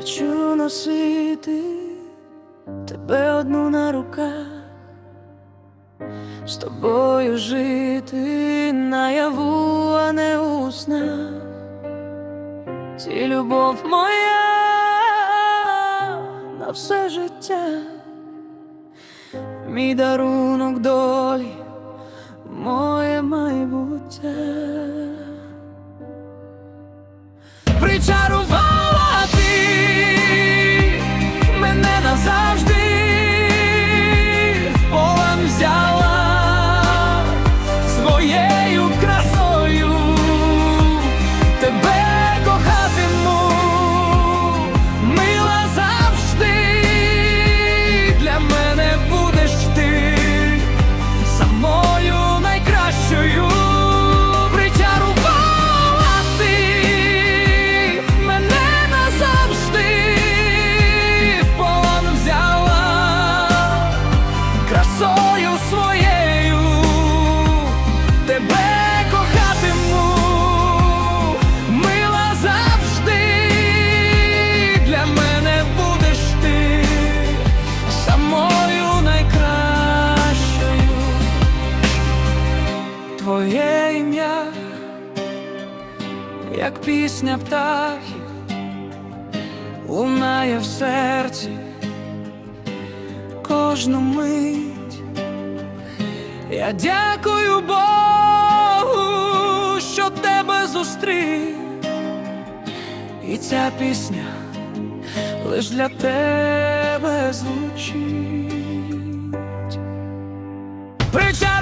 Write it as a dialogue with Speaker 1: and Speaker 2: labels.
Speaker 1: Хочу носити тебе одну на руках, з тобою жити наяву, а не у снах. Ці любов моя на все життя, мій дарунок долі, моє майбуття. Причарувала красою своєю тебе кохатиму, мила завжди для мене будеш ти самою найкращою. Твоє ім'я, як пісня птахів, лунає в серці кожну мить. Я дякую Богу, що тебе зустрів, і ця пісня лиш для тебе звучить. Причарувала